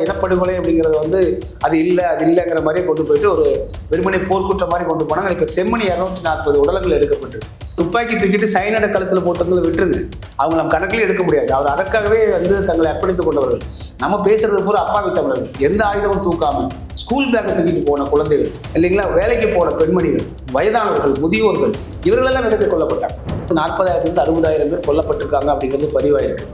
இனப்படுகொலை அப்படிங்கிறது வந்து அது இல்லை அது இல்லைங்கிற மாதிரி கொண்டு போயிட்டு ஒரு வெறுமனை போர்க்குற்றம் மாதிரி கொண்டு போனாங்க. இப்போ செம்மணி இரநூத்தி நாற்பது உடலங்கள் எடுக்கப்பட்டு துப்பாக்கி தூக்கிட்டு சைனட களத்தில் போட்டவங்களை விட்டுருங்க. அவங்க நம்ம கணக்கில் எடுக்க முடியாது. அவர் அதற்காகவே வந்து தங்களை அர்ப்பணித்துக் கொண்டவர்கள். நம்ம பேசுறது பூரா அப்பாவி தமிழர்கள். எந்த ஆயுதமும் தூக்காம ஸ்கூல் பேக்கை தூக்கிட்டு போன குழந்தைகள் இல்லைங்களா? வேலைக்கு போன பெண்மணிகள் வயதானவர்கள் முதியோர்கள் இவர்களெல்லாம் விலக்கு கொல்லப்பட்டாங்க நாற்பதாயிரத்துலேருந்து அறுபதாயிரம் பேர் கொல்லப்பட்டிருக்காங்க அப்படிங்கிறது பதிவாயிருக்கு.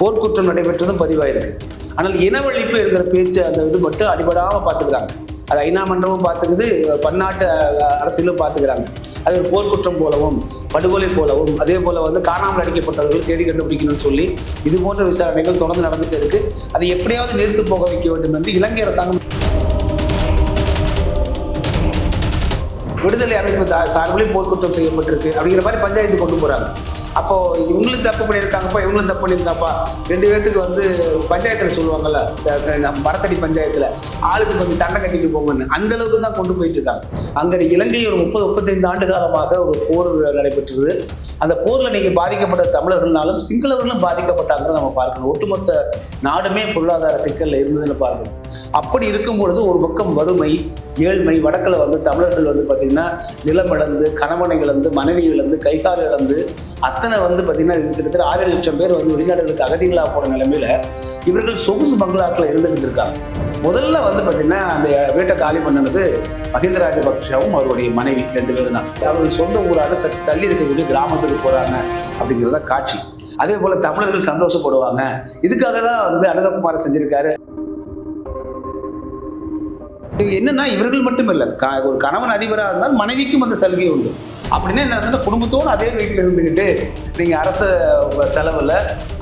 போர்க்குற்றம் நடைபெற்றதும் பதிவாயிருக்கு. ஆனால் இனவழிப்பு இருக்கிற பேச்சு அந்த இது மட்டும் அடிபடாமல் பார்த்துக்கிறாங்க. அது ஐநா மன்றமும் பார்த்துக்குது பன்னாட்டு அரசியலும் பார்த்துக்கிறாங்க. அது ஒரு போர்க்குற்றம் போலவும் படுகொலை போலவும் அதே போல் வந்து காணாமல் அடிக்கப்பட்டவர்கள் தேடி கண்டுபிடிக்கணும்னு சொல்லி இது போன்ற விசாரணைகள் தொடர்ந்து நடந்துட்டு இருக்கு. அதை எப்படியாவது நிறுத்து போக வைக்க வேண்டும் என்று இலங்கை அரசாங்கம் விடுதலை அமைப்பு சார்பிலே போர்க்குற்றம் செய்யப்பட்டிருக்கு அப்படிங்கிற மாதிரி பஞ்சாயத்து கொண்டு போகிறாங்க அப்போ இவங்களும் தப்பு பண்ணியிருக்காங்கப்பா இவங்களும் தப்பு பண்ணியிருக்காப்பா ரெண்டு பேர்த்துக்கு வந்து பஞ்சாயத்தில் சொல்லுவாங்கல்ல மரத்தடி பஞ்சாயத்தில் ஆளுக்கு கொஞ்சம் தண்டை கட்டிட்டு போங்கன்னு. அந்த அளவுக்கு தான் கொண்டு போயிட்டு இருக்காங்க. அங்கே இலங்கை ஒரு முப்பது முப்பத்தைந்து ஆண்டு காலமாக ஒரு போர் நடைபெற்றது. அந்த போரில் நீங்கள் பாதிக்கப்பட்ட தமிழர்கள்னாலும் சிங்களவர்களும் பாதிக்கப்பட்டாங்க நம்ம பார்க்கணும். ஒட்டுமொத்த நாடுமே பொருளாதார சிக்கலில் இருந்ததுன்னு பார்க்கணும். அப்படி இருக்கும் பொழுது ஒரு பக்கம் வறுமை ஏழ்மை வடக்கில் வந்து தமிழர்கள் வந்து பார்த்திங்கன்னா நிலம் இழந்து கணவனை இழந்து மனைவி இழந்து கைகால் இழந்து அத்தனை வந்து பார்த்தீங்கன்னா கிட்டத்தட்ட ஆறு லட்சம் பேர் வந்து வெளிநாடுகளுக்கு அகதிகளாக போகிற நிலமையில இவர்கள் சொகுசு பங்களாக்கள் இருந்துகிட்டு இருக்காங்க. முதல்ல வந்து பார்த்தீங்கன்னா அந்த வீட்டை காலி பண்ணினது மஹிந்த ராஜபக்ஷவும் அவருடைய மனைவி ரெண்டு பேரும் தான். அவர்கள் சொந்த ஊரான சற்று தள்ளி இருக்கக்கூடிய கிராமத்துக்கு போகிறாங்க அப்படிங்கிறத காட்சி. அதே போல் தமிழர்கள் சந்தோஷப்படுவாங்க. இதுக்காக தான் வந்து அனுரகுமார் செஞ்சிருக்காரு. என்னன்னா இவர்கள் மட்டும் இல்லை க ஒரு கணவன் அதிபராக இருந்தால் மனைவிக்கும் அந்த சலுகை உண்டு. அப்படின்னா என்ன அர்த்தம்னா குடும்பத்தோடு அதே வீட்டில் இருந்துக்கிட்டு நீங்கள் அரசு செலவில்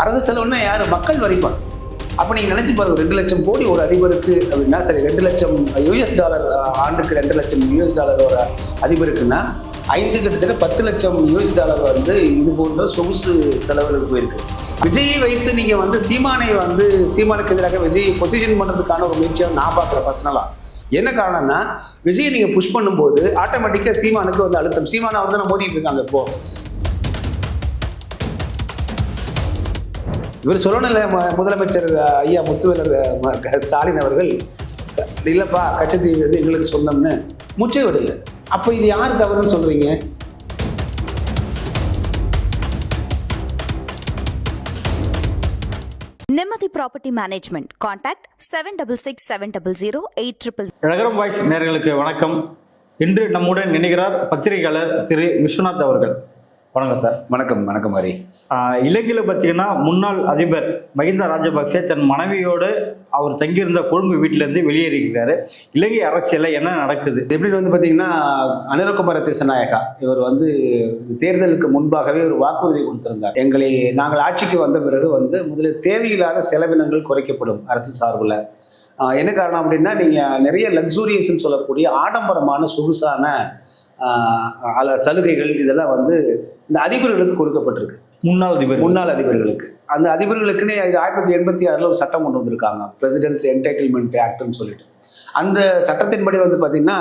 அரசு செலவுன்னா யார்? மக்கள் வரிப்பாங்க அப்போ நீங்கள் நினச்சி பாருங்க ரெண்டு லட்சம் கோடி ஒரு அதிபருக்கு அப்படின்னா சரி ரெண்டு லட்சம் யூஎஸ் டாலர் ஆண்டுக்கு ரெண்டு லட்சம் யூஎஸ் டாலர் ஒரு அதிபருக்குன்னா ஐந்து கிட்டத்தட்ட பத்து லட்சம் யூஎஸ் டாலர் வந்து இது போன்ற சொகுசு செலவுகளுக்கு போயிருக்கு. விஜயை வைத்து நீங்கள் வந்து சீமானை வந்து சீமானுக்கு எதிராக விஜயை பொசிஷன் பண்ணுறதுக்கான ஒரு முயற்சியாக நான் பார்க்குறேன் பர்சனலாக என்ன காரணம்னா விஜய் நீங்க புஷ் பண்ணும்போது ஆட்டோமேட்டிக்கா சீமானுக்கு வந்து அழுத்தம். சீமான அவர் தான் மோதிட்டு இருக்காங்க இப்போ. இவர் சொல்லணும்ல ம- முதலமைச்சர் ஐயா முத்துவேலர் ஸ்டாலின் அவர்கள் இல்லைப்பா கச்சத்தீவு வந்து எங்களுக்கு சொந்தம்னு. முச்சை விடல. அப்போ இது யார் தவறுன்னு சொல்றீங்க? Nimmathi property management contact seven double six seven double zero eight triple Nagaram voice நேர்களுக்கு வணக்கம். இன்று நம்முடன் இணைகிறார் பத்திரிகையாளர் திரு விஸ்வநாத் அவர்கள். வணக்கம் சார். வணக்கம் வணக்கம் ஹரி. இலங்கையில் பார்த்தீங்கன்னா முன்னாள் அதிபர் மஹிந்த ராஜபக்சே தன் மனைவியோடு அவர் தங்கியிருந்த கொழும்பு வீட்டிலேருந்து வெளியேறியிருக்கிறாரு. இலங்கை அரசியலில் என்ன நடக்குது? எப்படி வந்து பார்த்தீங்கன்னா அனிரகுமார திசநாயகா இவர் வந்து தேர்தலுக்கு முன்பாகவே ஒரு வாக்குறுதி கொடுத்திருந்தார். எங்களை நாங்கள் ஆட்சிக்கு வந்த பிறகு வந்து முதலில் தேவையில்லாத செலவினங்கள் குறைக்கப்படும் அரசு சார்பில். என்ன காரணம் அப்படின்னா நீங்கள் நிறைய லக்ஸூரியஸ்ன்னு சொல்லக்கூடிய ஆடம்பரமான சொகுசான அல- சலுகைகள் இதெல்லாம் வந்து இந்த அதிபர்களுக்கு கொடுக்கப்பட்டிருக்கு. முன்னாள் அதிபர் முன்னாள் அதிபர்களுக்கு. அந்த அதிபர்களுக்குன்னே இது ஆயிரத்தி தொள்ளாயிரத்தி எண்பத்தி ஆறில் ஒரு சட்டம் கொண்டு வந்திருக்காங்க. பிரசிடென்ட்ஸ் என்டைட்டில்மெண்ட் ஆக்ட்னு சொல்லிட்டு. அந்த சட்டத்தின்படி வந்து பார்த்தீங்கன்னா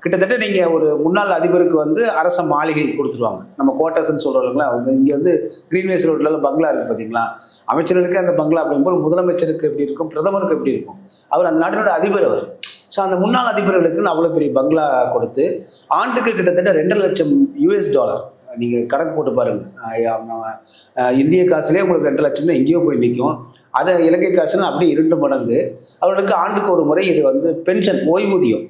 கிட்டத்தட்ட நீங்கள் ஒரு முன்னாள் அதிபருக்கு வந்து அரச மாளிகை கொடுத்துருவாங்க. நம்ம குவார்ட்டர்ஸ்னு சொல்கிறோம்ல அவங்க இங்கே வந்து கிரீன்வேஸ் ரோட்ல பங்களா இருக்குது பார்த்தீங்களா அமைச்சர்களுக்கு அந்த பங்களா அப்படிங்கும்போது முதலமைச்சருக்கு எப்படி இருக்கும்? பிரதமருக்கு எப்படி இருக்கும்? அவர் அந்த நாட்டினோட அதிபர் அவர். ஸோ அந்த முன்னாள் அதிபர்களுக்குன்னு அவ்வளோ பெரிய பங்களா கொடுத்து ஆண்டுக்கு கிட்டத்தட்ட ரெண்டு லட்சம் யூஎஸ் டாலர் நீங்கள் கணக்கு போட்டு பாருங்கள் இந்திய காசுலேயே உங்களுக்கு ரெண்டு லட்சம்னா எங்கேயோ போய் நிற்கும் அதை இலங்கை காசுன்னு அப்படியே இரண்டு மடங்கு. அவர்களுக்கு ஆண்டுக்கு ஒரு முறை இது வந்து பென்ஷன் ஓய்வூதியம்.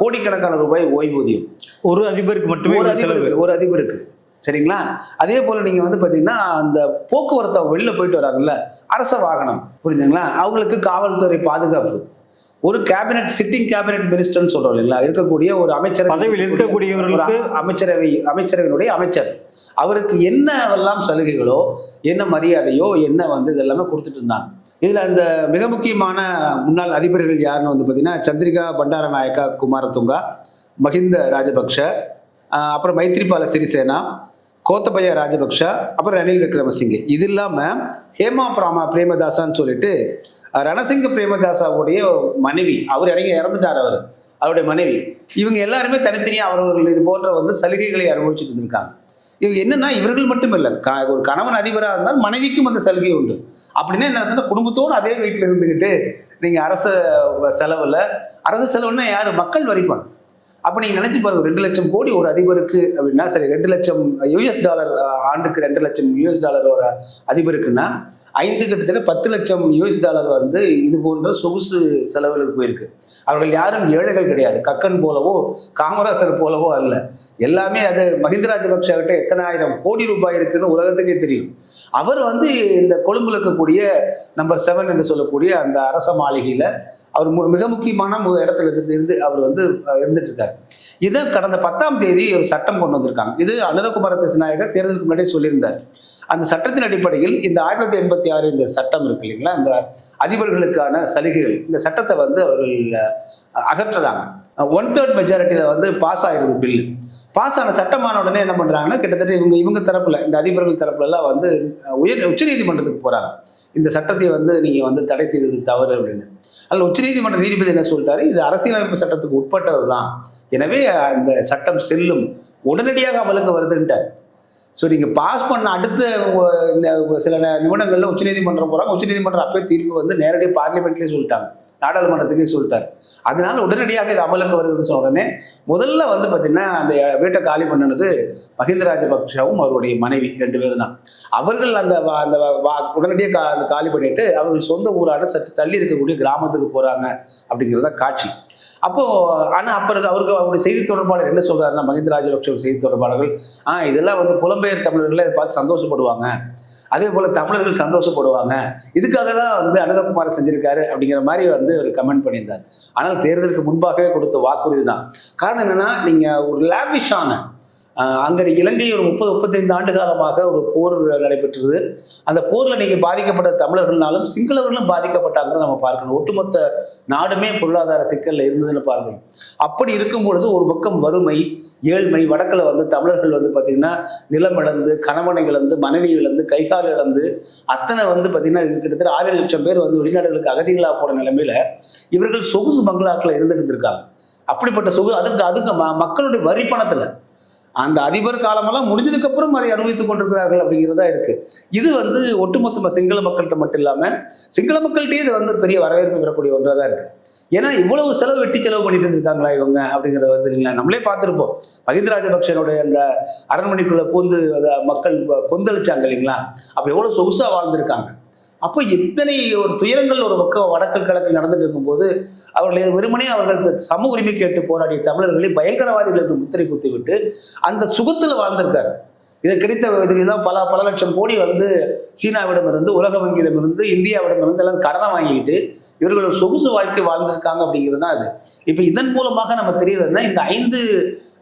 கோடிக்கணக்கான ரூபாய் ஓய்வூதியம். ஒரு அதிபருக்கு மட்டுமே ஒரு அதிபருக்கு ஒரு அதிபருக்கு. சரிங்களா? அதே போல் நீங்கள் வந்து பார்த்தீங்கன்னா அந்த போக்குவரத்து வெளியில் போயிட்டு வராங்கல்ல அரச வாகனம் புரிஞ்சுங்களா அவங்களுக்கு காவல்துறை பாதுகாப்பு. ஒரு கேபினெட் சிட்டிங் கேபினெட் மினிஸ்டர்னு சொல்றோம் இல்லைங்களா? இருக்கக்கூடிய ஒரு அமைச்சர் பதவியில் இருக்கக்கூடியவர்களுக்கு அமைச்சரவை அமைச்சரவையினுடைய அமைச்சர். அவருக்கு என்னவெல்லாம் சலுகைகளோ என்ன மரியாதையோ என்ன வந்து இதெல்லாமே கொடுத்துட்டு இருந்தாங்க. இதில் அந்த மிக முக்கியமான முன்னாள் அதிபர்கள் யாருன்னு வந்து பார்த்தீங்கன்னா சந்திரிகா பண்டாரநாயக்கா குமாரதுங்கா மஹிந்த ராஜபக்ஷ அப்புறம் மைத்ரிபால சிறிசேனா கோத்தபய ராஜபக்ஷ அப்புறம் ரணில் விக்ரமசிங்கே. இது இல்லாமல் ஹேமா பிராமா பிரேமதாசான்னு சொல்லிட்டு ரணசிங்க பிரேமதாசாவுடைய மனைவி அவர் இறங்கி இறந்துட்டார் அவர். அவருடைய மனைவி. இவங்க எல்லாருமே தனித்தனியாக அவர்கள் இது போன்ற வந்து சலுகைகளை அனுபவிச்சுட்டு இருந்திருக்காங்க. இவங்க என்னன்னா இவர்கள் மட்டும் இல்லை க ஒரு கணவன் அதிபராக இருந்தால் மனைவிக்கும் அந்த சலுகை உண்டு. அப்படின்னா என்ன குடும்பத்தோடு அதே வீட்டில் இருந்துக்கிட்டு நீங்கள் அரச செலவில் அரசு செலவுன்னா யார்? மக்கள் வரி அப்போ நீங்கள் நினச்சி பாருங்க ரெண்டு லட்சம் கோடி ஒரு அதிபருக்கு அப்படின்னா சரி ரெண்டு லட்சம் யூஎஸ் டாலர் ஆண்டுக்கு ரெண்டு லட்சம் யூஎஸ் டாலர் ஒரு அதிபருக்குன்னா ஐந்து கிட்டத்தட்ட பத்து லட்சம் யூஎஸ் டாலர் வந்து இது போன்ற சொகுசு செலவுகளுக்கு போயிருக்கு. அவர்கள் யாரும் ஏழைகள் கிடையாது. கக்கன் போலவோ காமராசர் போலவோ அல்ல. எல்லாமே அது மஹிந்த ராஜபக்ஷ கிட்ட எத்தனை ஆயிரம் கோடி ரூபாய் இருக்குன்னு உலகத்துக்கே தெரியும். அவர் வந்து இந்த கொழும்புல இருக்கக்கூடிய நம்பர் செவன் என்று சொல்லக்கூடிய அந்த அரச மாளிகையில் அவர் மு- மிக முக்கியமான இடத்துல இருந்து இருந்து அவர் வந்து இருந்துட்டு இருக்காரு இதை கடந்த பத்தாம் தேதி ஒரு சட்டம் கொண்டு வந்திருக்காங்க. இது அனுரகுமார திசுநாயகர் தேர்தலுக்கு முன்னாடியே சொல்லியிருந்தார். அந்த சட்டத்தின் அடிப்படையில் இந்த ஆயிரத்தி தொள்ளாயிரத்தி எண்பத்தி ஆறு இந்த சட்டம் இருக்கு இல்லைங்களா? இந்த அதிபர்களுக்கான சலுகைகள் இந்த சட்டத்தை வந்து அவர்கள் அகற்றுறாங்க. ஒன் தேர்ட் மெஜாரிட்டியில் வந்து பாஸ் ஆயிருது பில்லு. பாஸ் ஆன சட்டமான உடனே என்ன பண்ணுறாங்கன்னா கிட்டத்தட்ட இவங்க இவங்க தரப்பில் இந்த அதிபர்கள் தரப்புலலாம் வந்து உயர் உச்சநீதிமன்றத்துக்கு போகிறாங்க இந்த சட்டத்தை வந்து நீங்கள் வந்து தடை செய்தது தவறு அப்படின்னு. அதில் உச்சநீதிமன்ற நீதிபதி என்ன சொல்லிட்டாரு? இது அரசியலமைப்பு சட்டத்துக்கு உட்பட்டது தான் எனவே அந்த சட்டம் செல்லும். உடனடியாக அமலுக்கு வருதுன்ட்டார். ஸோ நீங்கள் பாஸ் பண்ண அடுத்த சில நிமிடங்களில் உச்சநீதிமன்றம் போகிறாங்க உச்சநீதிமன்றம் அப்போயே தீர்ப்பு வந்து நேரடியாக பார்லிமெண்ட்லேயே சொல்லிட்டாங்க. நாடாளுமன்றத்துக்கே சொல்லிட்டார். அதனால உடனடியாக இது அமலுக்கு வருதுன்னு சொன்ன உடனே முதல்ல வந்து பார்த்தீங்கன்னா அந்த வீட்டை காலி பண்ணினது மஹிந்த ராஜபக்ஷவும் அவருடைய மனைவி ரெண்டு பேரும் தான் அவர்கள் அந்த அந்த வா- உடனடியாக கா அந்த காலி பண்ணிட்டு அவர்கள் சொந்த ஊரான சற்று தள்ளி இருக்கக்கூடிய கிராமத்துக்கு போகிறாங்க அப்படிங்கிறத காட்சி. அப்போ ஆனால் அப்போ அவருக்கு அவருடைய செய்தி தொடர்பாளர் என்ன சொல்றாருன்னா மஹிந்த ராஜபக்ஷ செய்தி தொடர்பாளர்கள் ஆ இதெல்லாம் வந்து புலம்பெயர் தமிழர்களை பார்த்து சந்தோஷப்படுவாங்க. அதே போல் தமிழர்கள் சந்தோஷப்படுவாங்க. இதுக்காக தான் வந்து அனுரகுமார் செஞ்சிருக்காரு அப்படிங்கிற மாதிரி வந்து ஒரு கமெண்ட் பண்ணியிருந்தார். ஆனால் தேர்தலுக்கு முன்பாகவே கொடுத்த வாக்குறுதி தான். காரணம் என்னென்னா நீங்கள் ஒரு லேவிஷான அங்கே இலங்கை ஒரு முப்பது முப்பத்தைந்து ஆண்டு காலமாக ஒரு போர் நடைபெற்றது. அந்த போரில் நீங்கள் பாதிக்கப்பட்ட தமிழர்கள்னாலும் சிங்களவர்களும் பாதிக்கப்பட்டாங்கிறத நம்ம பார்க்கணும். ஒட்டுமொத்த நாடுமே பொருளாதார சிக்கலில் இருந்ததுன்னு பார்க்கணும். அப்படி இருக்கும் பொழுது ஒரு பக்கம் வறுமை ஏழ்மை வடக்கில் வந்து தமிழர்கள் வந்து பார்த்திங்கன்னா நிலம் இழந்து கணவனை இழந்து மனைவி இழந்து கைகால் இழந்து அத்தனை வந்து பார்த்திங்கன்னா கிட்டத்தட்ட ஆறு லட்சம் பேர் வந்து வெளிநாடுகளுக்கு அகதிகளாக போன நிலைமையில் இவர்கள் சொகுசு பங்களாக்கில் இருந்துகிட்டு இருந்திருக்காங்க அப்படிப்பட்ட சொகு அதுக்கு அதுக்கு மக்களுடைய வரி பணத்தில் அந்த அதிபர் காலமெல்லாம் முடிஞ்சதுக்கு அப்புறம் அதை அனுபவித்துக் கொண்டிருக்கிறார்கள் அப்படிங்கிறதா இருக்கு. இது வந்து ஒட்டுமொத்த சிங்கள மக்கள்கிட்ட மட்டும் இல்லாம சிங்கள மக்கள்கிட்டயே இது வந்து பெரிய வரவேற்பு பெறக்கூடிய ஒன்றாக தான் இருக்கு. ஏன்னா இவ்வளவு செலவு வெட்டி செலவு பண்ணிட்டு இருந்திருக்காங்களா இவங்க அப்படிங்கிறத வந்து இல்லைங்களா? நம்மளே பார்த்துருப்போம். மஹிந்த ராஜபக்சனுடைய அந்த அரண்மனைக்குள்ள பூந்து மக்கள் கொந்தளிச்சாங்க இல்லைங்களா? அப்ப எவ்வளவு சொகுசா வாழ்ந்திருக்காங்க. அப்போ எத்தனை ஒரு துயரங்கள் ஒரு பக்கம் வடக்கு கிழக்கு நடந்துட்டு இருக்கும்போது அவர்களை வெறுமனே அவர்கள் சம உரிமை கேட்டு போராடிய தமிழர்களை பயங்கரவாதிகளுக்கு முத்திரை குத்தி விட்டு அந்த சுகத்தில் வாழ்ந்திருக்காரு. இது கிடைத்த இதுதான் பல பல லட்சம் கோடி வந்து சீனாவிடம் இருந்து உலக வங்கியிடமிருந்து இந்தியாவிடமிருந்து எல்லாம் கடனை வாங்கிட்டு இவர்கள் சொகுசு வாழ்க்கை வாழ்ந்திருக்காங்க அப்படிங்கிறது தான் அது இப்போ இதன் மூலமாக நம்ம தெரியறதுன்னா இந்த ஐந்து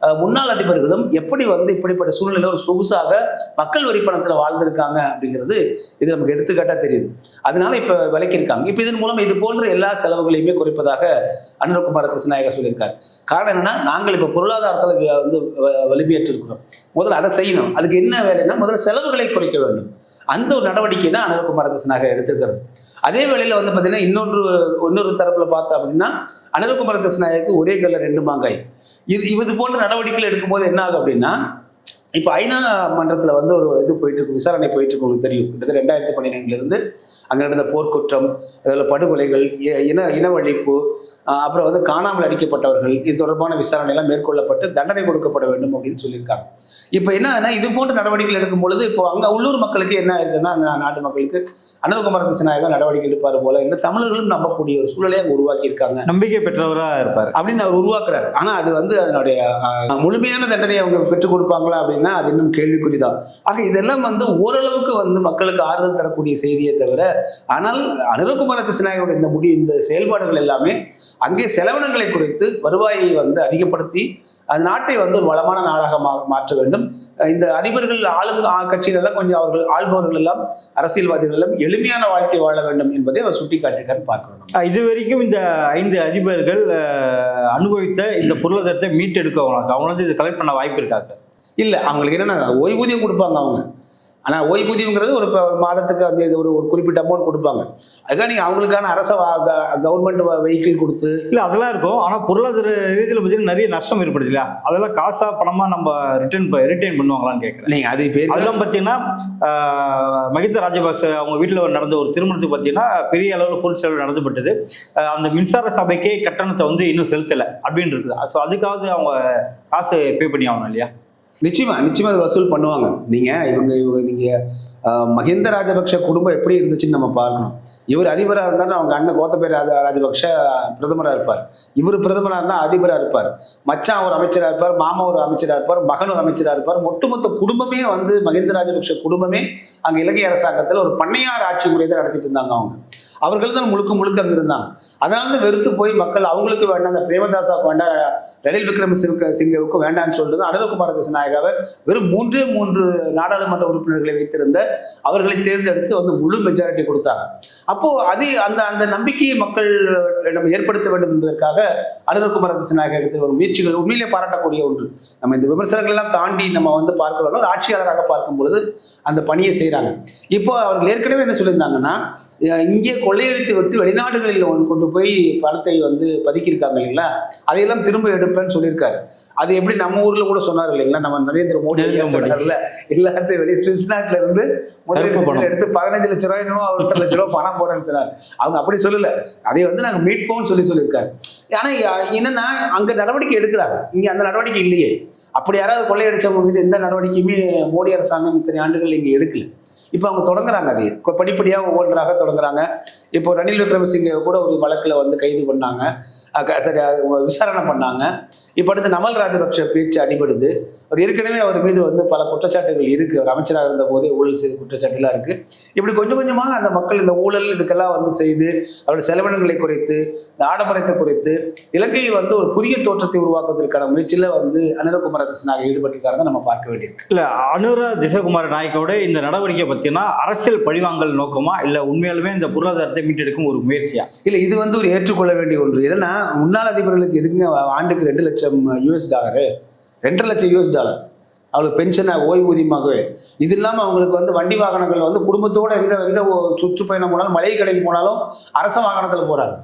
முன்னாள் அதிபர்களும் எப்படி வந்து இப்படிப்பட்ட சூழ்நிலையில் ஒரு சொகுசாக மக்கள் வரி பணத்தில் வாழ்ந்திருக்காங்க அப்படிங்கிறது இது நமக்கு எடுத்துக்காட்டாக தெரியுது. அதனால இப்போ விலக்கியிருக்காங்க இப்போ இதன் மூலம் இது போன்ற எல்லா செலவுகளையுமே குறைப்பதாக அனுரகுமார திசுநாயகர் சொல்லியிருக்காரு. காரணம் என்னன்னா நாங்கள் இப்போ பொருளாதாரத்தில் வந்து வ- முதல்ல அதை செய்யணும். அதுக்கு என்ன வேலைன்னா முதல்ல செலவுகளை குறைக்க வேண்டும். அந்த ஒரு நடவடிக்கை தான் அனுரகுமார திசுநாயகர் எடுத்திருக்கிறது. அதே வேளையில் வந்து பார்த்தீங்கன்னா இன்னொன்று இன்னொரு தரப்பில் பார்த்தோம் அப்படின்னா அனுரகுமார திசுநாயகருக்கு ஒரே கல்ல ரெண்டு மாங்காய். இது இது போன்ற நடவடிக்கைகள் எடுக்கும்போது என்ன ஆகும் அப்படின்னா இப்போ ஐநா மன்றத்தில் வந்து ஒரு இது போயிட்டு இருக்கு விசாரணை போயிட்டு இருக்கு உங்களுக்கு தெரியும். கிட்டத்தட்ட ரெண்டாயிரத்தி பன்னிரெண்டுலேருந்து அங்கே நடந்த போர்க்குற்றம் அதில் படுகொலைகள் இ- இன இனவழிப்பு அப்புறம் வந்து காணாமல் அடிக்கப்பட்டவர்கள் இது தொடர்பான விசாரணையெல்லாம் மேற்கொள்ளப்பட்டு தண்டனை கொடுக்கப்பட வேண்டும் அப்படின்னு சொல்லியிருக்காங்க. இப்போ என்னன்னா இது போன்ற நடவடிக்கைகள் எடுக்கும் பொழுது இப்போ அங்கே உள்ளூர் மக்களுக்கு என்ன இருக்குன்னா அந்த நாட்டு மக்களுக்கு அனுகுமார திசநாயகம் நடவடிக்கை எடுப்பார் போல என்று தமிழர்களும் நம்பக்கூடிய ஒரு சூழலை அங்கே உருவாக்கி இருக்காங்க நம்பிக்கை பெற்றவரா இருப்பார். அப்படின்னு அவர் உருவாக்குறாரு. ஆனா அது வந்து அதனுடைய முழுமையான தண்டனையை அவங்க பெற்றுக் கொடுப்பாங்களா அப்படின்னா அது இன்னும் கேள்விக்குறிதான். ஆக இதெல்லாம் வந்து ஓரளவுக்கு வந்து மக்களுக்கு ஆறுதல் தரக்கூடிய செய்தியை தவிர ஆனால் அனுரகுமார திசுநாயகருடைய இந்த முடி இந்த செயல்பாடுகள் எல்லாமே அங்கே செலவினங்களை குறைத்து வருவாயை வந்து அதிகப்படுத்தி அந்த நாட்டை வந்து ஒரு வளமான நாடாக மா- மாற்ற வேண்டும். இந்த அதிபர்கள் ஆளும் கட்சிகளெல்லாம் கொஞ்சம் அவர்கள் ஆள்பவர்கள் எல்லாம் அரசியல்வாதிகள் எல்லாம் எளிமையான வாழ்க்கை வாழ வேண்டும் என்பதை அவர் நம்ம. அஹ் இது வரைக்கும் இந்த ஐந்து அதிபர்கள் அனுபவித்த இந்த பொருளாதாரத்தை மீட்டெடுக்க அவங்களுக்கு அவங்க வந்து இதை கலெக்ட் பண்ண வாய்ப்பு இருக்காங்க இல்ல அவங்களுக்கு என்னன்னா ஓய்வூதியம் கொடுப்பாங்க அவங்க. ஆனால் ஓய்வூதியங்கிறது ஒரு மாதத்துக்கு அந்த இது ஒரு ஒரு குறிப்பிட்ட அமௌண்ட் கொடுப்பாங்க. அதுக்காக நீங்கள் அவங்களுக்கான அரச கவர்மெண்ட் வெஹிக்கிள் கொடுத்து இல்ல அதெல்லாம் இருக்கும். ஆனா பொருளாதார ரீதியில பார்த்தீங்கன்னா நிறைய நஷ்டம் ஏற்படுது இல்லையா? அதெல்லாம் காசா பணமா நம்ம ரிட்டர்ன் ரிட்டைன் பண்ணுவாங்களான்னு கேட்கறேன் நீங்கள் அது பேர் அதெல்லாம் பார்த்தீங்கன்னா மகிந்த ராஜபக்ச அவங்க வீட்டில் நடந்த ஒரு திருமணத்துக்கு பார்த்தீங்கன்னா பெரிய அளவில் பொருள் செலவு நடந்துபட்டது. ஆஹ், அந்த மின்சார சபைக்கே கட்டணத்தை வந்து இன்னும் செலுத்தலை அப்படின்னு இருக்குது ஸோ அதுக்காவது அவங்க காசு பே பண்ணி ஆகணும் இல்லையா? நிச்சயமா நிச்சயமா அது வசூல் பண்ணுவாங்க. நீங்க இவங்க இவங்க நீங்க மஹிந்த ராஜபக்ஷ குடும்பம் எப்படி இருந்துச்சுன்னு நம்ம பார்க்கணும். இவர் அதிபராக இருந்தாலும் அவங்க அண்ணன் கோத்தபய ராஜ ராஜபக்ஷ பிரதமராக இருப்பார். இவர் பிரதமராக இருந்தால் அதிபராக இருப்பார். மச்சான் ஒரு அமைச்சராக இருப்பார் மாமா ஒரு அமைச்சராக இருப்பார் மகன் ஒரு அமைச்சராக இருப்பார். ஒட்டுமொத்த குடும்பமே வந்து மஹிந்த ராஜபக்ஷ குடும்பமே அங்கே இலங்கை அரசாங்கத்தில் ஒரு பண்ணையார் ஆட்சி முறையை தான் நடத்திட்டு இருந்தாங்க அவங்க. அவர்கள் தான் முழுக்க முழுக்க அங்கே இருந்தாங்க. அதனால தான் வெறுத்து போய் மக்கள் அவங்களுக்கு வேண்டாம் அந்த பிரேமதாசாவுக்கு வேண்டாம் ரணில் விக்ரமசிங்க சிங்கவுக்கு வேண்டாம்னு சொல்லிட்டு தான் அனுரகுமார திசநாயகாவை வெறும் மூன்றே மூன்று நாடாளுமன்ற உறுப்பினர்களை வைத்திருந்த அவர்களை தேர்ந்தெடுத்து வந்து முழு மெஜாரிட்டி கொடுத்தாங்க. அப்போ அது அந்த அந்த நம்பிக்கையை மக்கள் நம்ம ஏற்படுத்த வேண்டும் என்பதற்காக அனுரகுமார திசநாயகா எடுத்து வரும் முயற்சிகள் உண்மையிலே பாராட்டக்கூடிய ஒன்று. நம்ம இந்த விமர்சனங்கள் எல்லாம் தாண்டி நம்ம வந்து பார்க்கிறோம் ஒரு ஆட்சியாளராக பார்க்கும் பொழுது அந்த பணியை செய்கிறாங்க இப்போ அவர்கள் ஏற்கனவே என்ன சொல்லியிருந்தாங்கன்னா இங்கே கொள்ளையடித்து விட்டு வெளிநாடுகளில் ஒன்று கொண்டு போய் பணத்தை வந்து பதுக்கியிருக்காங்க இல்லைங்களா? அதையெல்லாம் திரும்ப எடுப்பேன்னு சொல்லியிருக்காரு. அது எப்படி நம்ம ஊர்ல கூட சொன்னார் இல்லைங்களா? நம்ம நரேந்திர மோடி. சொன்னார்ல? எல்லாத்தையும் வெளியே நாட்டுல இருந்து முதலீடு எடுத்து பதினஞ்சு லட்ச ரூபாய் என்னமோ ஒன்றரை லட்ச ரூபாய் பணம் போடுறேன்னு சொன்னார். அவங்க அப்படி சொல்லல. அதை வந்து நாங்க மீட்போம்னு சொல்லி சொல்லியிருக்காரு. ஆனா என்னன்னா அங்க நடவடிக்கை எடுக்கிறாங்க இங்க அந்த நடவடிக்கை இல்லையே. அப்படி யாராவது கொள்ளையடிச்சவங்க மீது எந்த நடவடிக்கையுமே மோடி அரசாங்கம் இத்தனை ஆண்டுகள் இங்க எடுக்கல. இப்போ அவங்க தொடங்குறாங்க அதை. படிப்படியாக ஒவ்வொன்றாக தொடங்குறாங்க. இப்போ ரணில் விக்ரமசிங்க கூட ஒரு வழக்குல வந்து கைது பண்ணாங்க. சரி விசாரணை பண்ணாங்க. இப்போ அடுத்து நமல் ராஜபக்ஷ பேச்சு அடிபடுது. அவர் ஏற்கனவே அவர் மீது வந்து பல குற்றச்சாட்டுகள் இருக்கு. அவர் அமைச்சராக இருந்த போதே ஊழல் செய்த குற்றச்சாட்டுலாம் இருக்கு. இப்படி கொஞ்சம் கொஞ்சமாக அந்த மக்கள் இந்த ஊழல் இதுக்கெல்லாம் வந்து செய்து அவருடைய செலவினங்களை குறைத்து இந்த ஆடம்பரத்தை குறைத்து இலங்கையை வந்து ஒரு புதிய தோற்றத்தை உருவாக்குவதற்கான முயற்சியில் வந்து அனிரகுமார திசனாக ஈடுபட்டிருக்காருன்னு நம்ம பார்க்க வேண்டியிருக்கு. இல்ல அனுரா திசகுமார நாயக்கோட இந்த நடவடிக்கை பார்த்தீங்கன்னா அரசியல் பழிவாங்கல் நோக்கமா இல்ல உண்மையாலுமே இந்த பொருளாதாரத்தை மீட்டெடுக்கும் ஒரு முயற்சியா? இல்லை இது வந்து ஒரு ஏற்றுக்கொள்ள வேண்டிய ஒன்று. ஏன்னா முன்னாள் அதிபர்களுக்கு எதுக்குங்க ஆண்டுக்கு ரெண்டு லட்சம் யூஎஸ் டாலரு ரெண்டரை லட்சம் யூஎஸ் டாலர் அவங்களுக்கு பென்ஷனாக ஓய்வூதியமாகவே. இது இல்லாமல் அவங்களுக்கு வந்து வண்டி வாகனங்கள் வந்து குடும்பத்தோடு எங்கே எங்கே சுற்றுப்பயணம் போனாலும் மளிகை கடைக்கு போனாலும் அரச வாகனத்தில் போகிறாங்க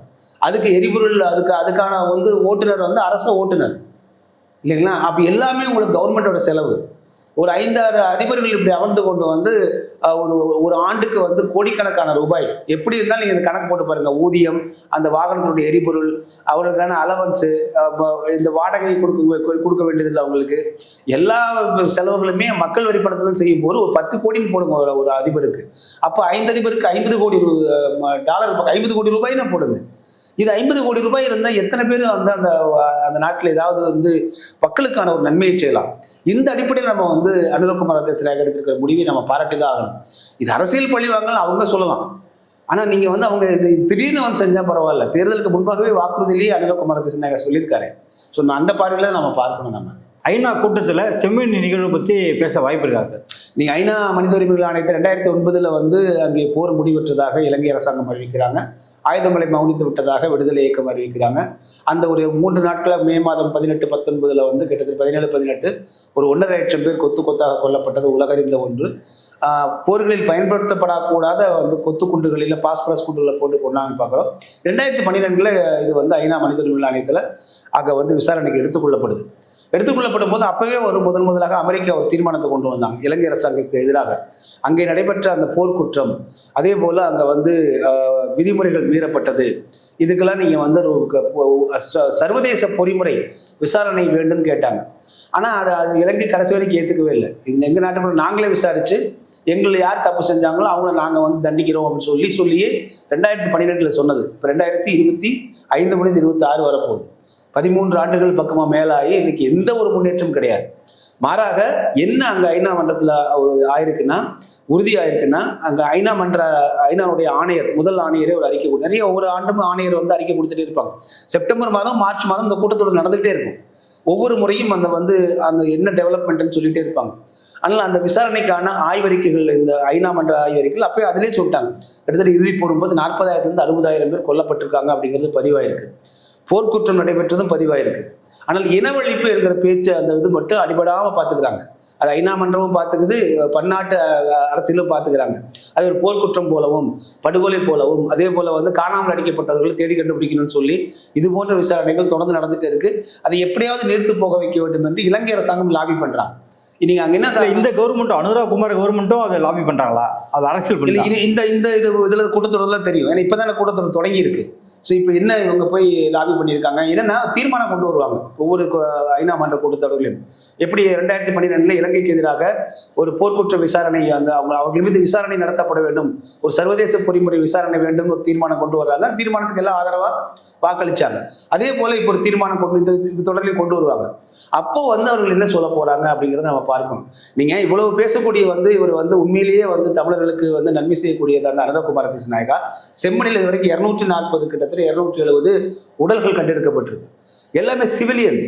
அதுக்கு எரிபொருள் அதுக்கு அதுக்கான வந்து ஓட்டுநர் வந்து அரச ஓட்டுநர். இல்லைங்களா? அப்போ எல்லாமே உங்களுக்கு கவர்மெண்ட்டோட செலவு. ஒரு ஐந்தாறு அதிபர்கள் இப்படி அமர்ந்து கொண்டு வந்து ஒரு ஒரு ஆண்டுக்கு வந்து கோடிக்கணக்கான ரூபாய். எப்படி இருந்தாலும் நீங்கள் இந்த கணக்கு போட்டு பாருங்க. ஊதியம் அந்த வாகனத்தினுடைய எரிபொருள் அவர்களுக்கான அலவன்ஸு இந்த வாடகை கொடுக்க கொடுக்க வேண்டியதில்லை அவங்களுக்கு. எல்லா செலவுகளுமே மக்கள் வரி பணத்தில் செய்யும் போது ஒரு பத்து கோடின்னு போடுங்க ஒரு- அதிபருக்கு. அப்போ ஐந்து அதிபருக்கு ஐம்பது கோடி டாலர் ஐம்பது கோடி ரூபாய்னு போடுங்க. இது ஐம்பது கோடி ரூபாய் இருந்தால் எத்தனை பேர் வந்து அந்த அந்த நாட்டில் ஏதாவது வந்து மக்களுக்கான ஒரு நன்மையை செய்யலாம். இந்த அடிப்படையில் நம்ம வந்து அனுரகுமார் தேசராக எடுத்திருக்கிற முடிவை நம்ம பாராட்டி தான் ஆகணும். இது அரசியல் பழி வாங்கலாம் அவங்க சொல்லலாம். ஆனால் நீங்கள் வந்து அவங்க இது திடீர்னு வந்து செஞ்சால் பரவாயில்ல. தேர்தலுக்கு முன்பாகவே வாக்குறுதியிலேயே அனுரகுமார் தேசநாயகர் சொல்லியிருக்காரு. ஸோ அந்த பார்வையில் தான் நம்ம பார்க்கணும் நம்ம. ஐநா கூட்டத்தில் செம்மணி நிகழ்வு பற்றி பேச வாய்ப்பு இருக்காங்க நீங்கள் ஐநா மனித உரிமைகள் ஆணையத்தை ரெண்டாயிரத்தி ஒன்பதுல வந்து அங்கே போர் முடிவற்றதாக இலங்கை அரசாங்கம் அறிவிக்கிறாங்க. ஆயுதங்களை மௌனித்து விட்டதாக விடுதலை இயக்கம் அறிவிக்கிறாங்க. அந்த ஒரு மூன்று நாட்களில் மே மாதம் பதினெட்டு பத்தொன்பதுல வந்து கிட்டத்தட்ட பதினேழு பதினெட்டு ஒரு ஒன்றரை லட்சம் பேர் கொத்து கொத்தாக கொல்லப்பட்டது உலகறிந்த ஒன்று. போர்களில் பயன்படுத்தப்படக்கூடாத வந்து கொத்து குண்டுகளில் பாஸ்பரஸ் குண்டுகளை போட்டு கொண்டாங்கன்னு பார்க்குறோம். ரெண்டாயிரத்தி பன்னிரெண்டில் இது வந்து ஐநா மனித உரிமைகள் ஆணையத்தில் அங்கே வந்து விசாரணைக்கு எடுத்துக்கொள்ளப்படுது எடுத்துக்கொள்ளப்படும் போது அப்பவே ஒரு முதன் முதலாக அமெரிக்கா ஒரு தீர்மானத்தை கொண்டு வந்தாங்க. இலங்கை அரசாங்கத்துக்கு எதிராக. அங்கே நடைபெற்ற அந்த போர்க்குற்றம் அதே போல் அங்கே வந்து விதிமுறைகள் மீறப்பட்டது. இதுக்கெல்லாம் நீங்கள் வந்து க- ச- சர்வதேச பொறிமுறை விசாரணை வேண்டும்னு கேட்டாங்க. ஆனால் அது அது இலங்கை கடைசி வரைக்கும் ஏற்றுக்கவே இல்லை. இது எங்கள் நாட்டுக்குள்ள நாங்களே விசாரித்து எங்களை யார் தப்பு செஞ்சாங்களோ அவங்கள நாங்கள் வந்து தண்டிக்கிறோம் அப்படின்னு சொல்லி சொல்லியே ரெண்டாயிரத்தி பன்னிரெண்டில் சொன்னது. இப்போ ரெண்டாயிரத்தி இருபத்தி ஐந்து மணி இருபத்தி ஆறு வரப்போகுது. பதிமூன்று ஆண்டுகள் பக்கமாக மேலாகி இன்னைக்கு எந்த ஒரு முன்னேற்றமும் கிடையாது. மாறாக என்ன அங்கே ஐநா மன்றத்தில் ஆயிருக்குன்னா உறுதி ஆயிருக்குன்னா அங்கே ஐநா மன்ற ஐநாவுடைய ஆணையர் முதல் ஆணையரே ஒரு அறிக்கை கொடு- நிறைய ஒவ்வொரு ஆண்டும் ஆணையர் வந்து அறிக்கை கொடுத்துட்டே இருப்பாங்க. செப்டம்பர் மாதம் மார்ச் மாதம் இந்த கூட்டத்தோடு நடந்துகிட்டே இருக்கும். ஒவ்வொரு முறையும் அந்த வந்து அந்த என்ன டெவலப்மெண்ட்னு சொல்லிகிட்டே இருப்பாங்க. ஆனால் அந்த விசாரணைக்கான ஆய்வறிக்கைகள் இந்த ஐநா மன்ற ஆய்வறிக்கைகள் அப்போயே அதிலே சொல்லிட்டாங்க. கிட்டத்தட்ட இறுதி போடும்போது நாற்பதாயிரத்துலேருந்து அறுபதாயிரம் பேர் கொல்லப்பட்டிருக்காங்க அப்படிங்கிறது பதிவாயிருக்கு. போர்க்குற்றம் நடைபெற்றதும் பதிவாயிருக்கு. ஆனால் இனவழிப்பு என்கிற பேச்சு அந்த இது மட்டும் அடிபடாம பார்த்துக்கிறாங்க. அது ஐநா மன்றமும் பார்த்துக்குது பன்னாட்டு அரசியலும் பார்த்துக்கிறாங்க. அது ஒரு போர்க்குற்றம் போலவும் படுகொலை போலவும் அதே போல வந்து காணாமல் அடிக்கப்பட்டவர்களை தேடி கண்டுபிடிக்கணும்னு சொல்லி இது போன்ற விசாரணைகள் தொடர்ந்து நடந்துட்டு இருக்கு. அதை எப்படியாவது நிறுத்து போக வைக்க வேண்டும் என்று இலங்கை அரசாங்கம் லாபி பண்றாங்க இன்னைக்கு அங்க என்ன இந்த கவர்மெண்ட்டும் அனுராக் குமார் கவர்மெண்ட்டும் அதை லாபி பண்றாங்களா? அது அரசியல் இந்த இந்த இது இதுல கூட்டத்தொடர் தான் தெரியும். ஏன்னா இப்பதானே கூட்டத்தொடர் தொடங்கி இருக்கு ஸோ இப்போ என்ன இவங்க போய் லாபி பண்ணியிருக்காங்க? என்னன்னா தீர்மானம் கொண்டு வருவாங்க. ஒவ்வொரு ஐநா மன்ற கூட்டத்தொடரிலும் எப்படி ரெண்டாயிரத்தி பன்னிரெண்டில் இலங்கைக்கு எதிராக ஒரு போர்க்குற்ற விசாரணை அந்த அவங்க அவர்கள் மீது விசாரணை நடத்தப்பட வேண்டும். ஒரு சர்வதேச பொறிமுறை விசாரணை வேண்டும் ஒரு தீர்மானம் கொண்டு வர்றாங்க. தீர்மானத்துக்கு எல்லாம் ஆதரவாக வாக்களிச்சாங்க. அதே போல் இப்போ ஒரு தீர்மானம் கொண்டு இந்த இந்த தொடரில் கொண்டு வருவாங்க. அப்போ வந்து அவர்கள் என்ன சொல்ல போகிறாங்க அப்படிங்கிறத நம்ம பார்க்கணும். நீங்கள் இவ்வளவு பேசக்கூடிய வந்து இவர் வந்து உண்மையிலேயே வந்து தமிழர்களுக்கு வந்து நன்மை செய்யக்கூடியது அந்த அனுரகுமார நாயகா செம்மணியில் இது வரைக்கும் இரநூற்றி நாற்பது கிட்டத்தட்ட இரநூற்றி எழுபது உடல்கள் கண்டெடுக்கப்பட்டிருக்கு. எல்லாமே சிவிலியன்ஸ்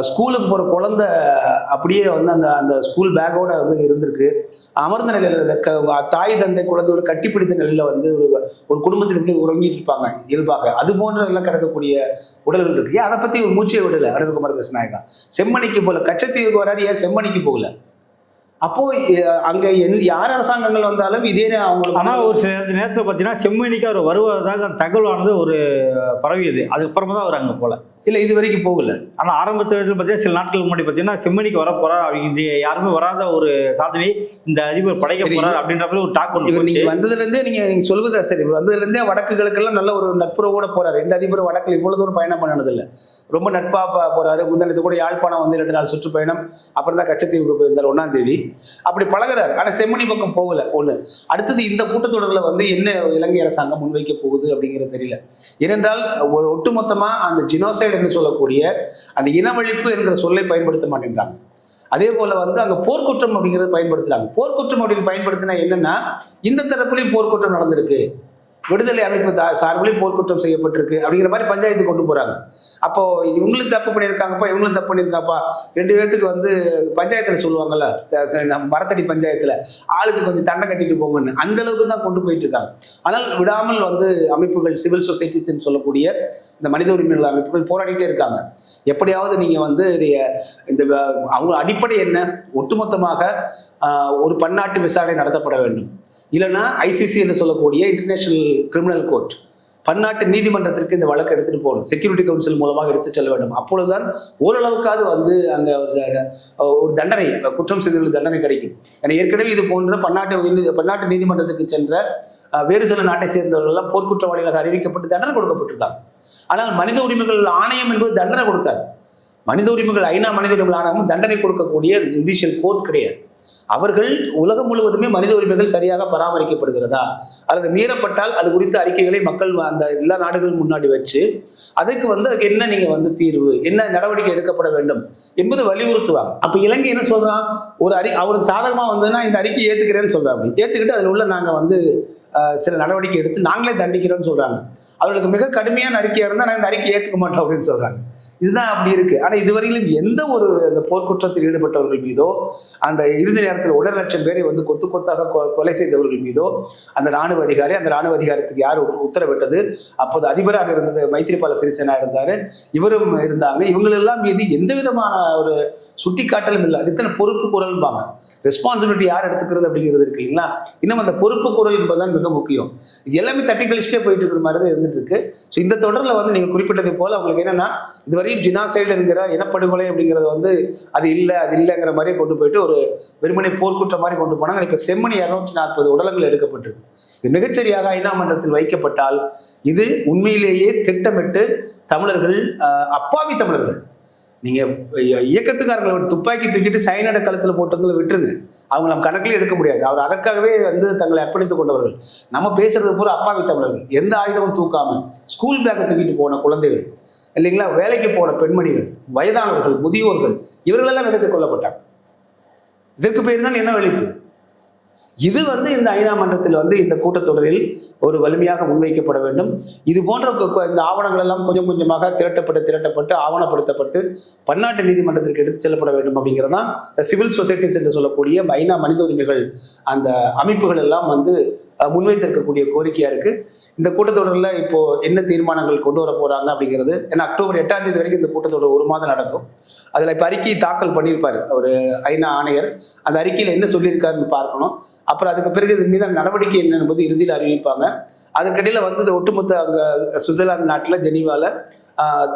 ஸ்கூலுக்கு போகிற குழந்த அப்படியே வந்து அந்த அந்த ஸ்கூல் பேக்கோட வந்து இருந்திருக்கு. அமர்ந்த நிலையில் க- தாய் தந்தை குழந்தையோட கட்டிப்பிடித்த நிலையில் வந்து ஒரு ஒரு குடும்பத்தில் எப்படி உறங்கிட்டு இருப்பாங்க இயல்பாக. அது போன்ற எல்லாம் கிடக்கக்கூடிய உடல்கள் இருக்கு. ஏன் அதை பற்றி ஒரு மூச்சை விடலை அருண்குமார் தசநாயகா. செம்மணிக்கு போகல கச்சத்தீவுக்கு வராது ஏன் செம்மணிக்கு போகல? அப்போ அங்க யார் அரசாங்கங்கள் வந்தாலும் இதே அவங்களுக்கு ஆனா ஒரு சில நேரத்துல பாத்தீங்கன்னா செம்மணிக்கு அவர் வருவதாக தகவலானது ஒரு பரவியது. அதுக்கப்புறமா தான் அவர் அங்க போல. இல்ல இது வரைக்கும் போகல. ஆனா ஆரம்பத்துல பார்த்தீங்கன்னா சில நாட்களுக்கு முன்னாடி பார்த்தீங்கன்னா செம்மணிக்கு வர போறார் இது யாருமே வராத ஒரு சாதனை இந்த அதிபர் படைக்க போறார் அப்படின்ற மாதிரி ஒரு டாக் ஒன்று இவர் நீங்க போச்சு. வந்ததுல இருந்தே நீங்க நீங்க சொல்வது சரி. இவர் வந்ததுல இருந்தே வடக்குகளுக்கெல்லாம் நல்ல ஒரு நட்புறவோட போறாரு. எந்த அதிபரும் வடக்குல இவ்வளவு தூரம் பயணம் பண்ணனது இல்ல ரொம்ப நட்பாக போகிறாரு முந்தினத்து கூட யாழ்ப்பாணம் வந்து ரெண்டு நாள் சுற்றுப்பயணம். அப்புறம் தான் கச்சத்தீவுக்கு போயிருந்தார் ஒன்றாம் தேதி. அப்படி பழகிறார். ஆனால் செம்மணி பக்கம் போகல ஒன்று அடுத்தது இந்த கூட்டத்தொடரில் வந்து என்ன இலங்கை அரசாங்கம் முன்வைக்க போகுது அப்படிங்கிறது தெரியல. ஏனென்றால் ஒட்டுமொத்தமாக அந்த ஜினோசைடு என்று சொல்லக்கூடிய அந்த இனவழிப்பு என்கிற சொல்லை பயன்படுத்த மாட்டேங்கிறாங்க அதே போல வந்து அங்கே போர்க்குற்றம் அப்படிங்கிறத பயன்படுத்துறாங்க. போர்க்குற்றம் அப்படின்னு பயன்படுத்தினா என்னன்னா இந்த தரப்புலையும் போர்க்குற்றம் நடந்திருக்கு. விடுதலை அமைப்பு தா- சார்பிலையும் போர்க்குற்றம் செய்யப்பட்டிருக்கு அப்படிங்கிற மாதிரி பஞ்சாயத்து கொண்டு போறாங்க. அப்போ இவங்களும் தப்பு பண்ணியிருக்காங்கப்பா இவங்களும் தப்பு பண்ணியிருக்காப்பா? ரெண்டு பேர்த்துக்கு வந்து பஞ்சாயத்துல சொல்லுவாங்கல்ல நம்ம மரத்தடி பஞ்சாயத்துல ஆளுக்கு கொஞ்சம் தண்டை கட்டிட்டு போங்கன்னு அந்த அளவுக்கு தான் கொண்டு போயிட்டு இருக்காங்க. ஆனால் விடாமல் வந்து அமைப்புகள் சிவில் சொசைட்டிஸ்ன்னு சொல்லக்கூடிய இந்த மனித உரிமைகள் அமைப்புகள் போராடிட்டே இருக்காங்க. எப்படியாவது நீங்க வந்து இதைய இந்த அவங்க அடிப்படை என்ன? ஒட்டுமொத்தமாக ஒரு பன்னாட்டு விசாரணை நடத்தப்பட வேண்டும். இல்லைன்னா ஐசிசி என்று சொல்லக்கூடிய இன்டர்நேஷனல் கிரிமினல் கோர்ட் பன்னாட்டு நீதிமன்றத்திற்கு இந்த வழக்கு எடுத்துட்டு போகணும். செக்யூரிட்டி கவுன்சில் மூலமாக எடுத்து செல்ல வேண்டும். அப்பொழுதுதான் ஓரளவுக்காவது வந்து அங்க ஒரு ஒரு தண்டனை குற்றம் செய்தவர்களுக்கு தண்டனை கிடைக்கும். ஏன்னா ஏற்கனவே இது போன்ற பன்னாட்டு பன்னாட்டு நீதிமன்றத்துக்கு சென்ற வேறு சில நாட்டை சேர்ந்தவர்கள் எல்லாம் போர்க்குற்றவாளிகளாக அறிவிக்கப்பட்டு தண்டனை கொடுக்கப்பட்டிருக்காங்க. ஆனால் மனித உரிமைகள் ஆணையம் என்பது தண்டனை கொடுக்காது. மனித உரிமைகள் ஐநா மனித உரிமைகள் ஆனாலும் தண்டனை கொடுக்கக்கூடிய ஜுடிஷியல் கோர்ட் கிடையாது. அவர்கள் உலகம் முழுவதுமே மனித உரிமைகள் சரியாக பராமரிக்கப்படுகிறதா? அல்லது மீறப்பட்டால் அது குறித்த அறிக்கைகளை மக்கள் அந்த எல்லா நாடுகள் முன்னாடி வச்சு அதுக்கு வந்து அதுக்கு என்ன நீங்க வந்து தீர்வு? என்ன நடவடிக்கை எடுக்கப்பட வேண்டும் என்பது வலியுறுத்துவாங்க. அப்ப இலங்கை என்ன சொல்றான் ஒரு அறி அவருக்கு சாதகமா வந்ததுன்னா இந்த அறிக்கை ஏத்துக்கிறேன்னு சொல்றேன் அப்படி ஏத்துக்கிட்டு அதில் உள்ள நாங்க வந்து சில நடவடிக்கை எடுத்து நாங்களே தண்டிக்கிறோம்னு சொல்றாங்க. அவர்களுக்கு மிக கடுமையான அறிக்கையா இருந்தா நாங்க இந்த அறிக்கை ஏத்துக்க மாட்டோம் அப்படின்னு சொல்றாங்க. இதுதான் அப்படி இருக்கு. ஆனா இதுவரையிலும் எந்த ஒரு அந்த போர்க்குற்றத்தில் ஈடுபட்டவர்கள் மீதோ அந்த இறுதி நேரத்தில் ஒன்றரை லட்சம் பேரை வந்து கொத்து கொத்தாக கொ- கொலை செய்தவர்கள் மீதோ அந்த ராணுவ அதிகாரி அந்த ராணுவ அதிகாரத்துக்கு யார் உத்தரவிட்டது? அப்போது அதிபராக இருந்தது மைத்திரிபால சிறிசேனா இருந்தாரு. இவரும் இருந்தாங்க. இவங்களெல்லாம் மீது எந்த விதமான ஒரு சுட்டிக்காட்டலும் இல்லை. அது இத்தனை பொறுப்பு குரல்பாங்க. ரெஸ்பான்சிபிலிட்டி யார் எடுத்துக்கிறது அப்படிங்கிறது இருக்கு இல்லைங்களா? இன்னும் அந்த பொறுப்பு குரல் என்பதுதான் மிக முக்கியம். இது எல்லாமே தட்டி கழிச்சிட்டே போயிட்டு இருக்கிற மாதிரி தான் இருந்துட்டு இருக்கு. ஸோ இந்த தொடரில் வந்து நீங்கள் குறிப்பிட்டதை போல அவங்களுக்கு என்னன்னா இதுவரையும் ஜினாசைடு என்கிற இனப்படுகொலை அப்படிங்கிறது வந்து அது இல்லை அது இல்லைங்கிற மாதிரியே கொண்டு போயிட்டு ஒரு வெறுமனை போர்க்குற்றம் மாதிரி கொண்டு போனாங்க. இப்போ செம்மணி இரநூற்றி நாற்பது உடலங்கள் எடுக்கப்பட்டிருக்கு. இது மிகச்சரியாக ஐநா மன்றத்தில் வைக்கப்பட்டால் இது உண்மையிலேயே திட்டமிட்டு தமிழர்கள் அப்பாவி தமிழர்கள். நீங்க இயக்கத்துக்காரங்களை விட்டு துப்பாக்கி தூக்கிட்டு சைனட கழுத்தில் போட்டதுல விட்டுருங்க. அவங்க நம்ம கணக்கில் எடுக்க முடியாது. அவர் அதற்காகவே வந்து தங்களை அர்ப்பணித்துக் கொண்டவர்கள். நம்ம பேசுறது பூரா அப்பாவி தமிழர்கள். எந்த ஆயுதமும் தூக்காம ஸ்கூல் பேக்கை தூக்கிட்டு போன குழந்தைகள். இல்லைங்களா? வேலைக்கு போன பெண்மணிகள் வயதானவர்கள் முதியோர்கள் இவர்களெல்லாம் எதற்கு கொல்லப்பட்டாங்க இதற்கு பேர் தான் என்ன வெளிப்பு இது வந்து இந்த ஐநா மன்றத்தில் வந்து இந்த கூட்டத்தொடரில் ஒரு வலிமையாக முன்வைக்கப்பட வேண்டும். இது போன்ற இந்த ஆவணங்கள் எல்லாம் கொஞ்சம் கொஞ்சமாக திரட்டப்பட்டு திரட்டப்பட்டு ஆவணப்படுத்தப்பட்டு பன்னாட்டு நீதிமன்றத்திற்கு எடுத்து செல்லப்பட வேண்டும் அப்படிங்கிறதான் சிவில் சொசைட்டிஸ் என்று சொல்லக்கூடிய ஐநா மனித உரிமைகள் அந்த அமைப்புகள் எல்லாம் வந்து முன்வைத்திருக்கக்கூடிய கோரிக்கையா இருக்கு. இந்த கூட்டத்தொடரில் இப்போ என்ன தீர்மானங்கள் கொண்டு வர போறாங்க அப்படிங்கிறது ஏன்னா அக்டோபர் எட்டாம் தேதி வரைக்கும் இந்த கூட்டத்தொடர் ஒரு மாதம் நடக்கும். அதில் இப்போ அறிக்கை தாக்கல் பண்ணியிருப்பாரு அவர் ஐநா ஆணையர். அந்த அறிக்கையில் என்ன சொல்லியிருக்காருன்னு பார்க்கணும். அப்புறம் அதுக்கு பிறகு இது மீதான நடவடிக்கை என்ன என்பது இறுதியில் அறிவிப்பாங்க. அதற்கிடையில் வந்து ஒட்டுமொத்த அங்கே சுவிட்சர்லாந்து நாட்டில் ஜெனீவாவில்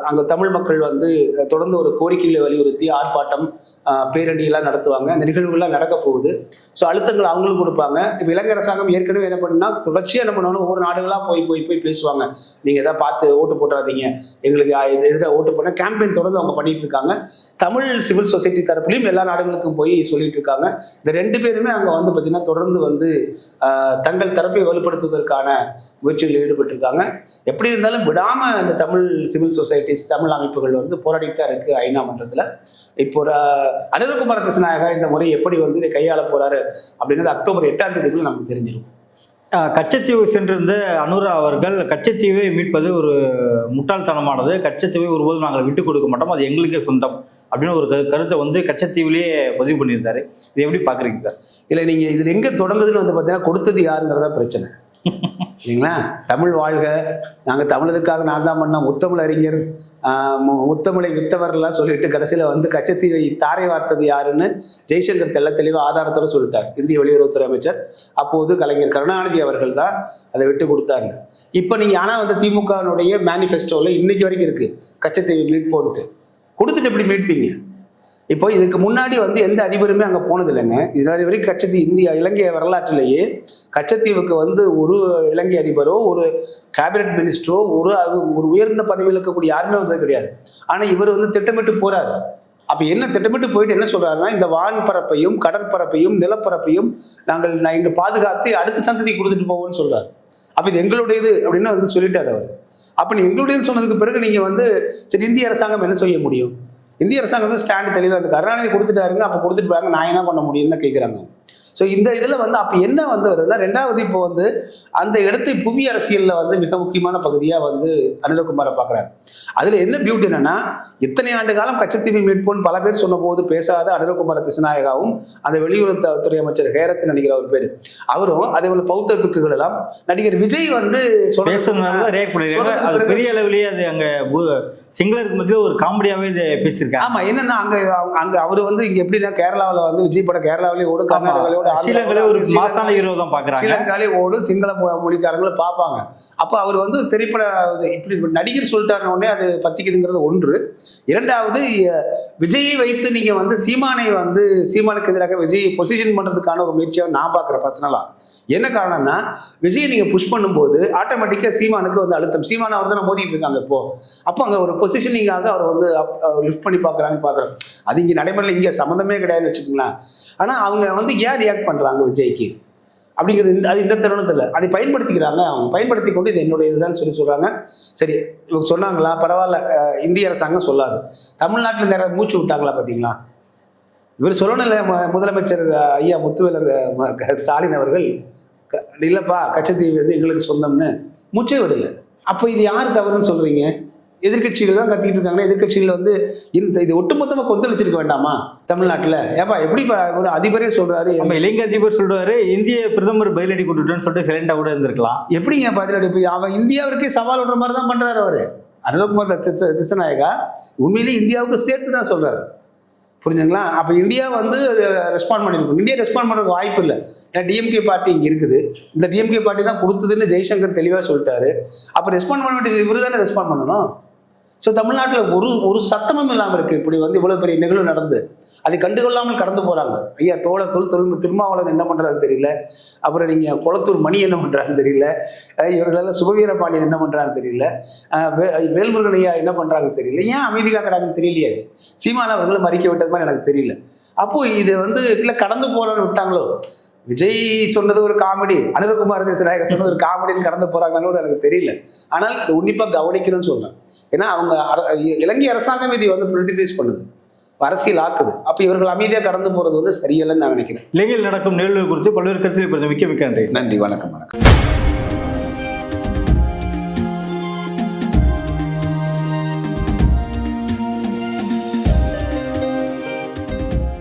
அங்கே தமிழ் மக்கள் வந்து தொடர்ந்து ஒரு கோரிக்கைகளை வலியுறுத்தி ஆர்ப்பாட்டம் பேரணியெல்லாம் நடத்துவாங்க. அந்த நிகழ்வுகள்லாம் நடக்க போகுது. ஸோ அழுத்தங்கள் அவங்களும் கொடுப்பாங்க. இப்போ இலங்கை அரசாங்கம் ஏற்கனவே என்ன பண்ணுன்னா தொடர்ச்சியாக என்ன பண்ணணும் ஒவ்வொரு நாடுகளாக போய் போய் போய் பேசுவாங்க. நீங்கள் எதாவது பார்த்து ஓட்டு போட்டுறாதீங்க. எங்களுக்கு இது எதிராக ஓட்டு போட கேம்பெயின் தொடர்ந்து அவங்க பண்ணிட்டு இருக்காங்க. தமிழ் சிவில் சொசைட்டி தரப்புலையும் எல்லா நாடுகளுக்கும் போய் சொல்லிட்டு இருக்காங்க. இந்த ரெண்டு பேருமே அங்கே வந்து பார்த்தீங்கன்னா தொடர்ந்து வந்து தங்கள் தரப்பை வலுப்படுத்துவதற்கான முயற்சிகளில் ஈடுபட்டிருக்காங்க. எப்படி இருந்தாலும் விடாமல் இந்த தமிழ் சிவில் சொசைட்டிஸ் தமிழ் அமைப்புகள் வந்து போராடிட்டு தான் இருக்குது ஐநா மன்றத்தில். இப்போ ர- அனிருகுமார திசநாயகா இந்த முறை எப்படி வந்து இதை கையாள போறாரு அப்படிங்கிறது அக்டோபர் எட்டாம் தேதிக்குள்ள நமக்கு தெரிஞ்சிருக்கும் கச்சத்தீவு சென்றிருந்த அனுரா அவர்கள் கச்சத்தீவை மீட்பது ஒரு முட்டாள்தனமானது. கச்சத்தீவை ஒருபோதும் நாங்கள் விட்டு கொடுக்க மாட்டோம். அது எங்களுக்கே சொந்தம் அப்படின்னு ஒரு கரு- கருத்தை வந்து கச்சத்தீவிலேயே பதிவு பண்ணியிருந்தாரு. இது எப்படி பாக்குறீங்க சார்? இல்லை நீங்கள் இதில் எங்கே தொடங்குதுன்னு வந்து பார்த்தீங்கன்னா கொடுத்தது யாருங்கிறதா பிரச்சனை. இல்லைங்களா? தமிழ் வாழ்க. நாங்கள் தமிழருக்காக நான் தான் பண்ண முத்தமிழ் அறிஞர். முத்தமிழை வித்தவர்லாம் சொல்லிட்டு கடைசியில் வந்து கச்சத்தீவை தாரை வார்த்தது யாருன்னு ஜெய்சங்கர் தெல்ல தெளிவாக ஆதாரத்தோட சொல்லிட்டார். இந்திய வெளியுறவுத்துறை அமைச்சர். அப்போது கலைஞர் கருணாநிதி அவர்கள் தான் அதை விட்டு கொடுத்தாருங்க. இப்போ நீங்கள் ஆனால் வந்து திமுகவினுடைய மேனிஃபெஸ்டோவில் இன்னைக்கு வரைக்கும் இருக்குது கச்சத்தீவை மீட் போன்ட்டு கொடுத்துட்டு எப்படி மீட்பீங்க? இப்போ இதுக்கு முன்னாடி வந்து எந்த அதிபருமே அங்கே போனது இல்லைங்க இதுவரை வரைக்கும் கச்சத்தீவு இந்தியா இலங்கை வரலாற்றிலேயே கச்சத்தீவுக்கு வந்து ஒரு இலங்கை அதிபரோ ஒரு கேபினட் மினிஸ்டரோ ஒரு ஒரு உயர்ந்த பதவியில் இருக்கக்கூடிய யாருமே வந்தது கிடையாது. ஆனால் இவர் வந்து திட்டமிட்டு போறாரு. அப்போ என்ன திட்டமிட்டு போயிட்டு என்ன சொல்றாருன்னா இந்த வான் பரப்பையும் கடற்பரப்பையும் நிலப்பரப்பையும் நாங்கள் நான் இங்கே பாதுகாத்து அடுத்த சந்ததி கொடுத்துட்டு போவோம்னு சொல்றாரு. அப்போ இது எங்களுடையது அப்படின்னு வந்து சொல்லிட்டார் அவர். அப்போ எங்களுடையன்னு சொன்னதுக்கு பிறகு நீங்கள் வந்து சரி இந்திய அரசாங்கம் என்ன செய்ய முடியும்? இந்திய அரசாங்கம் வந்து ஸ்டாண்டு தெளிவாக இருந்து கருணாநிதி கொடுத்துட்டாருங்க அப்போ கொடுத்துட்டு போறாங்க. நான் என்ன பண்ண முடியும்னு தான் கேட்குறாங்க ஸோ இந்த இதில் வந்து அப்போ என்ன வந்து வருதுன்னா ரெண்டாவது இப்போ வந்து அந்த இடத்தை புவி அரசியலில் வந்து மிக முக்கியமான பகுதியாக வந்து அனிலகுமாரை பார்க்குறாரு அதில் என்ன பியூட்டி என்னன்னா இத்தனை ஆண்டு காலம் கச்சத்தீவை மீட்போன்னு பல பேர் சொன்னபோது பேசாத அனிலகுமார திசநாயகாவும் அந்த வெளியுறவுத்துறை அமைச்சர் ஹேரத் நினைக்கிற ஒரு பேர். அவரும் அதே போல பௌத்த பிக்குகள் எல்லாம் நடிகர் விஜய் வந்து பெரிய அளவிலேயே அது அங்க சிங்களருக்கு மத்தியில் ஒரு காமெடியாவே இதை பேசியிருக்காங்க. ஆமா என்னன்னா அங்க அங்க அவர் வந்து இங்க எப்படின்னா கேரளாவுல வந்து விஜய் படம் கேரளாவிலேயே ஓடும் கர்நாடகாவிலே ஓடும் ஸ்ரீலங்காலே ஒரு மாசான ஹீரோ தான் பாக்குறாங்க. ஸ்ரீலங்காலே ஓடும் சிங்கள மொழிக்காரங்களும் பார்ப்பாங்க. அப்போ அவர் வந்து திரைப்பட இப்படி நடிகர் சொல்லிட்டாருன உடனே அது பத்திக்குதுங்கிறது ஒன்று. இரண்டாவது விஜயை வைத்து நீங்க வந்து சீமானை வந்து சீமானுக்கு எதிராக விஜய் பொசிஷன் பண்றதுக்கான ஒரு முயற்சியாக நான் பார்க்குறேன் பர்சனலா என்ன காரணம்னா விஜய் நீங்க புஷ் பண்ணும்போது ஆட்டோமேட்டிக்காக சீமானுக்கு வந்து அழுத்தம். சீமான அவர் தானே மோதிட்டு இருக்காங்க இப்போ. அப்போ அங்கே ஒரு பொசிஷனிங்காக அவர் வந்து லிஃப்ட் பண்ணி பார்க்குறாங்கன்னு பார்க்குறோம். அது இங்கே நடைமுறையில் இங்கே சம்மந்தமே கிடையாதுன்னு வச்சுக்கோங்களேன். ஆனால் அவங்க வந்து ஏன் ரியாக்ட் பண்ணுறாங்க விஜய்க்கு? அப்படிங்கிறது இந்த அது இந்த தருணத்தில். அதை பயன்படுத்திக்கிறாங்க. அவங்க பயன்படுத்தி கொண்டு இது என்னுடைய இதுதான் சொல்லி சொல்கிறாங்க சரி இவங்க சொன்னாங்களா? பரவாயில்ல. இந்திய அரசாங்கம் சொல்லாது. தமிழ்நாட்டில் நிறைய மூச்சு விட்டாங்களா பார்த்தீங்களா? இவர் சொல்லணும் முதலமைச்சர் ஐயா முத்துவேலர் ஸ்டாலின் அவர்கள். க- இல்லைப்பா கச்சத்தீவு வந்து எங்களுக்கு சொந்தம்னு மூச்சே விடல. அப்போ இது யார் தவறுன்னு சொல்றீங்க? எதிர்க்கட்சிகள் தான் கத்திக்கிட்டு இருக்காங்கன்னா எதிர்க்கட்சிகள் வந்து இந்த இது ஒட்டுமொத்தமாக கொந்தளிச்சிருக்க வேண்டாமா தமிழ்நாட்டில்? ஏப்பா எப்படிப்பா ஒரு அதிபரே சொல்றாரு? நம்ம இலங்கை அதிபர் சொல்றாரு இந்திய பிரதமர் பதிலடி கொடுத்துட்டோன்னு சொல்லிட்டு சிலண்டா கூட இருந்திருக்கலாம். எப்படிங்க பதிலடி அவன் இந்தியாவிற்கே சவால் விடுற மாதிரி தான் பண்றாரு அவரு. அனுரகுமார் திசநாயகா உண்மையிலேயே இந்தியாவுக்கு சேர்த்து தான் சொல்றாரு. புரிஞ்சுங்களா? அப்போ இந்தியா வந்து ரெஸ்பாண்ட் பண்ணியிருக்கும் இந்தியா ரெஸ்பாண்ட் பண்ணுறதுக்கு வாய்ப்பு இல்லை. ஏன்னா டிஎம்கே பார்ட்டி இங்கே இருக்குது. இந்த டிஎம்கே பார்ட்டி தான் கொடுத்ததுன்னு ஜெய்சங்கர் தெளிவாக சொல்லிட்டாரு. அப்போ ரெஸ்பாண்ட் பண்ண வேண்டியது இவரு தானே ரெஸ்பாண்ட் பண்ணணும்? ஸோ தமிழ்நாட்டில் ஒரு ஒரு சத்தமும் இல்லாமல் இருக்குது இப்படி வந்து இவ்வளோ பெரிய நிகழ்வு நடந்து. அதை கண்டுகொள்ளாமல் கடந்து போகிறாங்க ஐயா தோழ தொல் தொல் திருமாவளவன் என்ன பண்ணுறாருன்னு தெரியல. அப்புறம் நீங்கள் குளத்தூர் மணி என்ன பண்ணுறாருன்னு தெரியல. இவர்களெல்லாம் சுபவீர பாண்டியன் என்ன பண்ணுறான்னு தெரியல. வே- வேல்முருகன் ஐயா என்ன பண்ணுறாங்கன்னு தெரியல. ஏன் அமைதி காக்கிறாங்கன்னு தெரியலையே அது? சீமான் அவர்களும் மறிக்க விட்டது மாதிரி எனக்கு தெரியல. அப்போது இது வந்து இல்லை கடந்து போகலான்னு விட்டாங்களோ? விஜய் சொன்னது ஒரு காமெடி அனிருகுமார் தேசநாயகர் சொன்னது ஒரு காமெடின்னு கடந்து போறாங்கன்னு கூட எனக்கு தெரியல. ஆனால் இதை உன்னிப்பாக கவனிக்கணும்னு சொல்றேன். ஏன்னா அவங்க இலங்கை அரசாங்கம் இதை வந்து பொலிட்டிசைஸ் பண்ணுது. அரசியல் ஆக்குது. அப்போ இவர்கள் அமைதியாக கடந்து போறது வந்து சரியில்லைன்னு நான் நினைக்கிறேன். இலங்கையில் நடக்கும் நிகழ்வுகள் குறித்து பல்வேறு கருத்தில் மிக்க மிக்க நன்றி. நன்றி. வணக்கம் வணக்கம்.